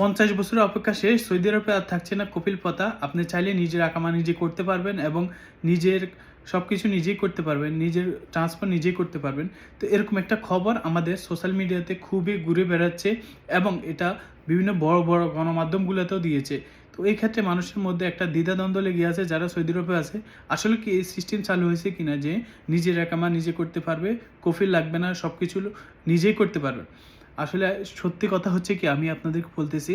পঞ্চাশ বছরের অপেক্ষা শেষ, সৌদি আরবে আর থাকছে না কপিল পাতা। আপনি চাইলে নিজের আকামা নিজে করতে পারবেন এবং নিজের সব কিছু নিজেই করতে পারবেন, নিজের ট্রান্সফার নিজেই করতে পারবেন। তো এরকম একটা খবর আমাদের সোশ্যাল মিডিয়াতে খুবই ঘুরে বেড়াচ্ছে এবং এটা বিভিন্ন বড় বড় গণমাধ্যমগুলোতেও দিয়েছে। তো এই ক্ষেত্রে মানুষের মধ্যে একটা দ্বিধাদ্বন্দ্ব লেগে আছে যারা সৌদি আরবে আছে। আসলে কি এই সিস্টেম চালু হয়েছে কিনা যে নিজের একামা নিজে করতে পারবে, কফিল লাগবে না সব কিছু নিজেই করতে পারবে। আসলে সত্যি কথা হচ্ছে কি, আমি আপনাদেরকে বলতেছি,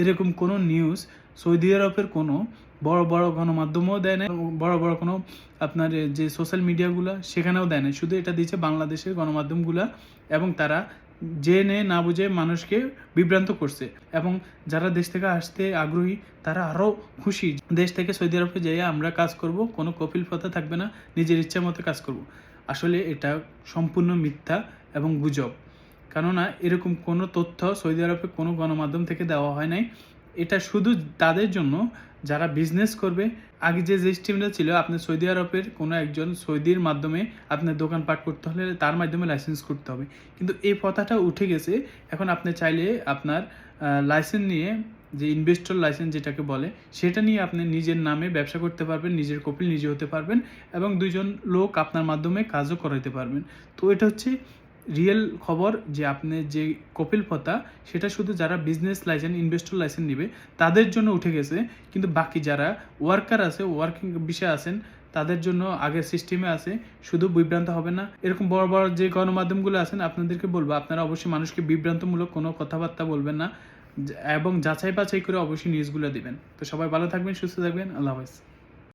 এরকম কোনো নিউজ সৌদি আরবের কোনো বড় বড় গণমাধ্যমও দেয় না বড় বড় কোনো আপনার যে সোশ্যাল মিডিয়াগুলো সেখানেও দেয় না শুধু এটা দিচ্ছে বাংলাদেশের গণমাধ্যমগুলো এবং তারা জেনে না বুঝে মানুষকে বিভ্রান্ত করছে এবং যারা দেশ থেকে আসতে আগ্রহী, তারা আরও খুশি। দেশ থেকে সৌদি আরবে যেয়ে আমরা কাজ করব, কোনো কপিল প্রথা থাকবে না, নিজের ইচ্ছা মতো কাজ করব। আসলে এটা সম্পূর্ণ মিথ্যা এবং গুজব। কেননা এরকম কোনো তথ্য সৌদি আরবে কোনো গণমাধ্যম থেকে দেওয়া হয় নাই। এটা শুধু তাদের জন্য, যারা বিজনেস করবে। আগে যে সিস্টেমটা ছিল, আপনি সৌদি আরবের কোনো একজন সৌদির মাধ্যমে আপনার দোকান দোকানপাট করতে হলে তার মাধ্যমে লাইসেন্স করতে হবে। কিন্তু এই প্রথাটা উঠে গেছে। এখন আপনি চাইলে আপনার লাইসেন্স নিয়ে যে ইনভেস্টর লাইসেন্স যেটাকে বলে, সেটা নিয়ে আপনি নিজের নামে ব্যবসা করতে পারবেন, নিজের কপিল নিজে হতে পারবেন এবং দুইজন লোক আপনার মাধ্যমে কাজও করাইতে পারবেন। তো এটা হচ্ছে রিয়েল খবর যে আপনি যে কপিল পতা সেটা শুধু যারা বিজনেস লাইসেন্স ইনভেস্টর লাইসেন্স নিবে, তাদের জন্য উঠে গেছে। কিন্তু বাকি যারা ওয়ার্কার আছে ওয়ার্কিং বিষয়ে আছেন, তাদের জন্য আগের সিস্টেমে আছে, শুধু বিভ্রান্ত হবে না। এরকম বড় বড় যে গণমাধ্যমগুলো আছেন, আপনাদেরকে বলব, আপনারা অবশ্যই মানুষকে বিভ্রান্তমূলক কোনো কথাবার্তা বলবেন না। এবং যাচাই বাছাই করে অবশ্যই নিউজগুলো দিবেন। তো সবাই ভালো থাকবেন, সুস্থ থাকবেন, আল্লাহ হাফেজ।